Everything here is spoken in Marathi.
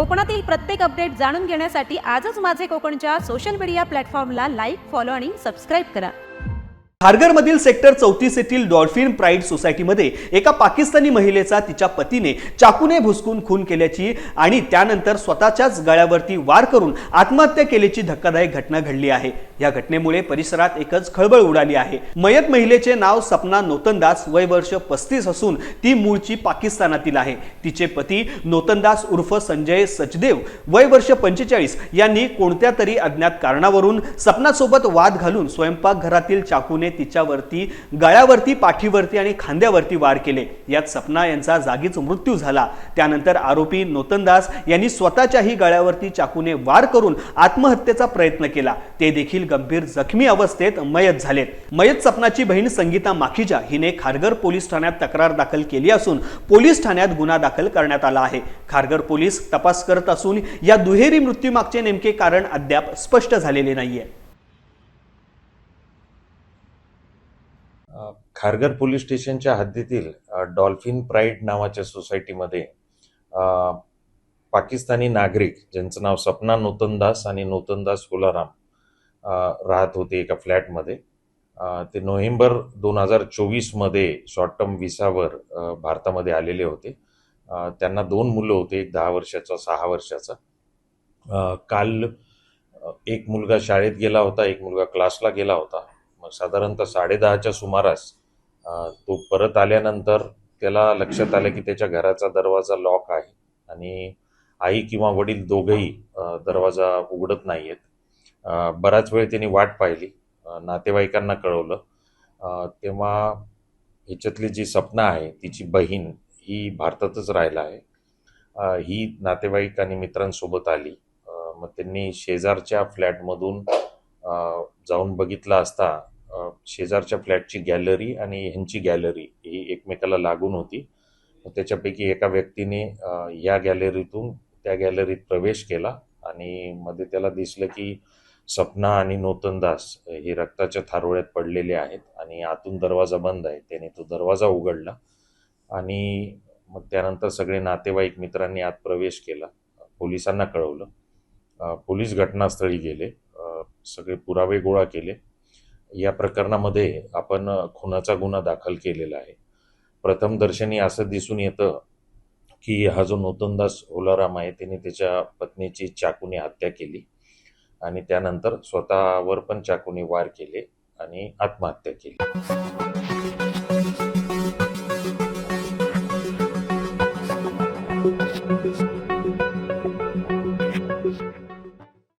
कोकणातील प्रत्येक अपडेट जाणून घेण्यासाठी आजच माझे कोकणच्या सोशल मीडिया प्लॅटफॉर्मला लाईक फॉलो आणि सबस्क्राईब करा. खारघरमधील सेक्टर चौतीस येथील डॉल्फिन प्राईड सोसायटीमध्ये एका पाकिस्तानी महिलेचा तिच्या पतीने चाकूने भुसकून खून केल्याची आणि त्यानंतर स्वतःच्याच गळ्यावरती वार करून आत्महत्या केल्याची धक्कादायक घटना घडली आहे. या घटनेमुळे परिसरात एकच खळबळ उडाली आहे. मयत महिलेचे नाव सपना नोतनदास वय वर्ष पस्तीस असून ती मूळची पाकिस्तानातील आहे. तिचे पती नोतनदास उर्फ संजय सचदेव वय वर्ष पंचेचाळीस यांनी कोणत्या तरी अज्ञात कारणावरून सपनासोबत वाद घालून स्वयंपाकघरातील चाकूने तिच्यावरती गळ्यावरती पाठीवरती आणि खांद्यावरती वार केले. यात सपना यांचा जागीच मृत्यू झाला. त्यानंतर आरोपी नोतनदास यांनी स्वतःच्याही गळ्यावरती चाकूने वार करून आत्महत्येचा प्रयत्न केला. ते देखील गंभीर जखमी अवस्थेत मयत झालेत मयत सपनाची बहीण संगीता माखीजा हिने खारघर पोलीस ठाण्यात तक्रार दाखल केली असून पोलीस ठाण्यात गुन्हा दाखल करण्यात आला आहे. खारघर पोलीस तपास करत असून या दुहेरी मृत्यूमागचे नेमके कारण अद्याप स्पष्ट झालेले नाहीये. खारघर पोलीस स्टेशनच्या हद्दीतील डॉल्फिन प्राईड नावाच्या सोसायटीमध्ये पाकिस्तानी नागरिक ज्यांचं नाव सपना नूतनदास आणि नूतनदास हुलाराम राहत होते एका फ्लॅटमध्ये. ते नोव्हेंबर दोन हजार चोवीसमध्ये शॉर्ट टर्म विसावर भारतामध्ये आलेले होते. त्यांना दोन मुलं होते एक दहा वर्षाचा सहा वर्षाचा. काल एक मुलगा शाळेत गेला होता एक मुलगा क्लासला गेला होता. मग साधारणतः साडेदहाच्या सुमारास तो परत आल्यानंतर त्याला लक्षात आलं की त्याच्या घराचा दरवाजा लॉक आहे आणि आई किंवा वडील दोघंही दरवाजा उघडत नाही आहेत बराच वेळ त्यांनी वाट पाहिली. नातेवाईकांना कळवलं. तेव्हा ह्याच्यातली जी सपना आहे तिची बहीण ही भारतातच राहिला आहे. ही नातेवाईक आणि मित्रांसोबत आली. मग त्यांनी शेजारच्या फ्लॅटमधून जाऊन बघितलं असता शेजारच्या फ्लॅटची गॅलरी आणि ह्यांची गॅलरी ही एकमेकाला लागून होती. त्याच्यापैकी एका व्यक्तीने या गॅलरीतून त्या गॅलरीत प्रवेश केला आणि मध्ये त्याला दिसलं की सपना आणि नूतनदास हे रक्ताच्या थारोळ्यात पडलेले आहेत आणि आतून दरवाजा बंद आहे. त्याने तो दरवाजा उघडला आणि मग त्यानंतर सगळे नातेवाईक मित्रांनी आत प्रवेश केला. पोलिसांना कळवलं. पोलीस घटनास्थळी गेले. सगळे पुरावे गोळा केले. या प्रकरणामध्ये आपण खुनाचा गुन्हा दाखल केलेला आहे. प्रथमदर्शनी असं दिसून येतं की हा जो नूतनदास ओलाराम आहे त्याने त्याच्या पत्नीची चाकूने हत्या केली. आणि त्यानंतर स्वतःवर पण चाकूने वार केले आणि आत्महत्या केली.